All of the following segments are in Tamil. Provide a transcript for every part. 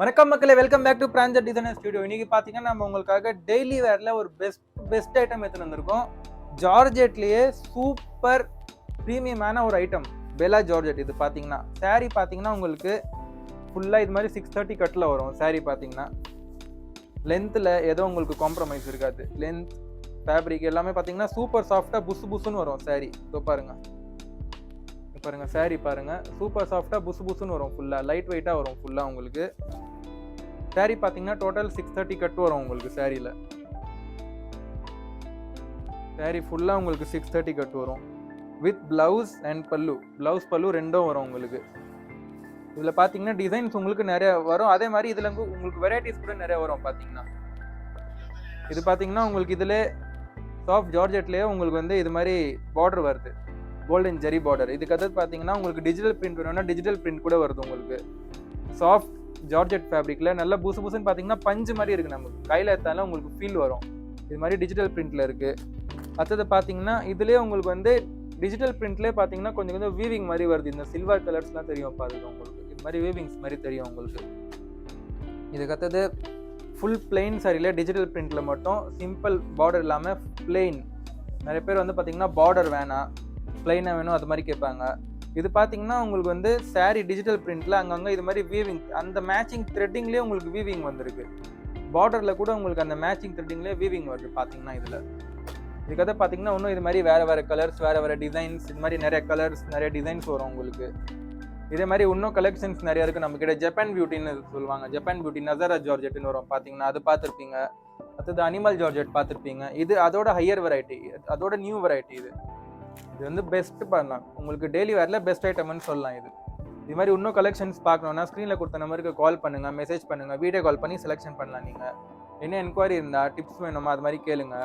வணக்கம் மக்களே வெல்கம் பேக் டு பிராஞ்சர் டிசைனர் ஸ்டுடியோ இன்னைக்கு பார்த்தீங்கன்னா நம்ம உங்களுக்காக டெய்லி வேரில் ஒரு பெஸ்ட் பெஸ்ட் ஐட்டம் எடுத்துகிட்டு வந்திருக்கோம். ஜார்ஜெட்லேயே சூப்பர் ப்ரீமியமான ஒரு ஐட்டம் பெலா ஜார்ஜெட் இது பார்த்தீங்கன்னா saree பார்த்தீங்கன்னா உங்களுக்கு ஃபுல்லாக இது மாதிரி சிக்ஸ் தேர்ட்டி கட்டில் வரும் saree பார்த்தீங்கன்னா லென்த்தில் ஏதோ உங்களுக்கு காம்ப்ரமைஸ் இருக்காது. லென்த் ஃபேப்ரிக் எல்லாமே பார்த்தீங்கன்னா சூப்பர் சாஃப்டாக புசு புசுன்னு வரும் saree. இதோ பாருங்க. பாருங்கள் பாருங்க பாருங்கள் பாருங்க. சூப்பர் சாஃப்டாக புசு புசுன்னு வரும் ஃபுல்லாக லைட் வெயிட்டாக வரும் ஃபுல்லாக உங்களுக்கு. Saree பார்த்தீங்கன்னா டோட்டல் சிக்ஸ் தேர்ட்டி கட் வரும் உங்களுக்கு சாரியில் saree ஃபுல்லாக உங்களுக்கு சிக்ஸ் தேர்ட்டி கட் வரும். With blouse and pallu blouse pallu ரெண்டும் வரும் உங்களுக்கு. இதில் பார்த்தீங்கன்னா டிசைன்ஸ் உங்களுக்கு நிறைய வரும். அதே மாதிரி இதில் உங்களுக்கு வெரைட்டிஸ் கூட நிறைய வரும் பார்த்தீங்கன்னா இது பார்த்தீங்கன்னா உங்களுக்கு இதில் சாஃப்ட் ஜார்ஜெட்லேயே உங்களுக்கு வந்து இது மாதிரி பார்டர் வருது. கோல்டன் ஜெரி பார்டர் இதுக்கு அடுத்து பார்த்தீங்கன்னா உங்களுக்கு டிஜிட்டல் பிரிண்ட் வேணும்னா டிஜிட்டல் பிரிண்ட் கூட வருது உங்களுக்கு. சாஃப்ட் ஜார்ஜெட் ஃபேப்ரிக்கில் நல்ல புசு புசுன்னு பார்த்தீங்கன்னா பஞ்சு மாதிரி இருக்குது நமக்கு. கையில் எடுத்தாலும் உங்களுக்கு ஃபீல் வரும். இது மாதிரி டிஜிட்டல் பிரிண்டில் இருக்குது அடுத்தது பார்த்தீங்கன்னா இதுலேயே உங்களுக்கு வந்து டிஜிட்டல் பிரிண்ட்லேயே பார்த்தீங்கன்னா கொஞ்சம் கொஞ்சம் வீவிங் மாதிரி வருது. இந்த சில்வர் கலர்ஸ்லாம் தெரியும் பாருங்க உங்களுக்கு. இது மாதிரி வீவிங்ஸ் மாதிரி தெரியும் உங்களுக்கு. இதுக்கு அடுத்தது ஃபுல் பிளெயின் சாரியில் டிஜிட்டல் பிரிண்டில் மட்டும் சிம்பிள் பார்டர் இல்லாமல் பிளெயின் நிறைய பேர் வந்து பார்த்தீங்கன்னா பார்டர் வேணாம். பிளெயினாக வேணும் அது மாதிரி கேட்பாங்க. இது பார்த்தீங்கன்னா உங்களுக்கு வந்து saree டிஜிட்டல் பிரிண்டில் அங்கங்கே இது மாதிரி வீவிங் அந்த மேட்சிங் த்ரெட்டிங்லேயே உங்களுக்கு வீவிங் வந்திருக்கு. பார்டரில் கூட உங்களுக்கு அந்த மேட்சிங் த்ரெட்டிங்லேயே வீவிங் வருது பார்த்தீங்கன்னா இதில். இதுக்கதை பார்த்தீங்கன்னா இன்னும் இது மாதிரி வேறு வேறு கலர்ஸ் வேறு வேறு டிசைன்ஸ் இது மாதிரி நிறைய கலர்ஸ் நிறைய டிசைன்ஸ் வரும் உங்களுக்கு. இதே மாதிரி இன்னும் கலெக்ஷன்ஸ் நிறைய இருக்குது நம்மக்கிட்ட ஜப்பான் பியூட்டின்னு சொல்லுவாங்க. ஜப்பான் பியூட்டி நசரா ஜார்ஜெட்னு வரும் பார்த்தீங்கன்னா அது பார்த்துருப்பீங்க அடுத்தது அனிமல் ஜார்ஜெட் பார்த்துருப்பீங்க இது அதோட ஹையர் வெரைட்டி அதோட நியூ வெரைட்டி இது. இது வந்து பெஸ்ட் பண்ணலாம். உங்களுக்கு டெய்லி வேரில் பெஸ்ட் ஐட்டம்னு சொல்லலாம் இது. இது மாதிரி இன்னும் கலெக்ஷன்ஸ் பார்க்கணுன்னா ஸ்க்ரீனில் கொடுத்த நம்பருக்கு கால் பண்ணுங்கள் மெசேஜ் பண்ணுங்கள் வீடியோ கால் பண்ணி செலெக்ஷன் பண்ணலாம் நீங்கள் என்ன என்கொயரி இருந்தால் டிப்ஸ் வேணுமா அது மாதிரி கேளுங்க.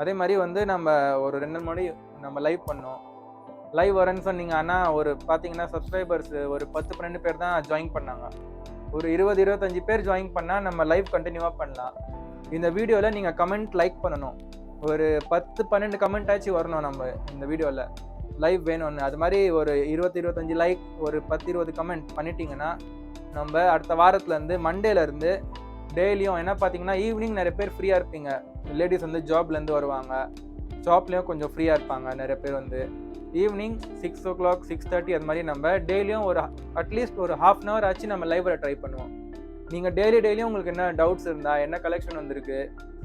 அதே மாதிரி வந்து நம்ம ஒரு ரெண்டு நாள் முன்னாடி நம்ம லைவ் பண்ணோம். லைவ் வரேன்னு சொன்னீங்க ஆனால் ஒரு பார்த்தீங்கன்னா சப்ஸ்கிரைபர்ஸ் ஒரு பத்து பன்னெண்டு பேர் தான் ஜாயின் பண்ணாங்க. ஒரு இருபது இருபத்தஞ்சு பேர் ஜாயின் பண்ணால் நம்ம லைவ் கண்டினியூவாக பண்ணலாம். இந்த வீடியோவில் நீங்கள் கமெண்ட் லைக் பண்ணணும். ஒரு பத்து பன்னெண்டு கமெண்ட் ஆச்சு வரணும் நம்ம இந்த வீடியோவில் லைவ் வேணும்னு. அது மாதிரி ஒரு இருபத்தி இருபத்தஞ்சி லைக் ஒரு பத்து இருபது கமெண்ட் பண்ணிட்டீங்கன்னா நம்ம அடுத்த வாரத்துலேருந்து மண்டேலேருந்து டெய்லியும் என்ன பார்த்தீங்கன்னா ஈவினிங் நிறைய பேர் ஃப்ரீயாக இருப்பீங்க. லேடிஸ் வந்து ஜாப்லேருந்து வருவாங்க. ஜாப்லேயும் கொஞ்சம் ஃப்ரீயாக இருப்பாங்க நிறைய பேர் வந்து. Evening six o'clock six thirty அது மாதிரி நம்ம டெய்லியும் ஒரு அட்லீஸ்ட் ஒரு ஹாஃப் அன் ஹவர் ஆச்சு நம்ம லைவில் ட்ரை பண்ணுவோம். நீங்கள் டெய்லி டெய்லியும் உங்களுக்கு என்ன டவுட்ஸ் இருந்தால் என்ன கலெக்ஷன் வந்திருக்கு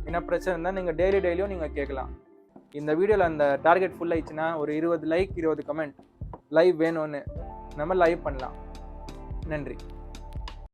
என்ன பிரச்சனை இருந்தால் நீங்கள் டெய்லி டெய்லியும் நீங்கள் கேட்கலாம். இந்த வீடியோவில் அந்த டார்கெட் ஃபுல் ஆயிடுச்சுன்னா ஒரு இருபது லைக் இருபது கமெண்ட் லைவ் வேணும்னு நம்ம லைவ் பண்ணலாம். நன்றி.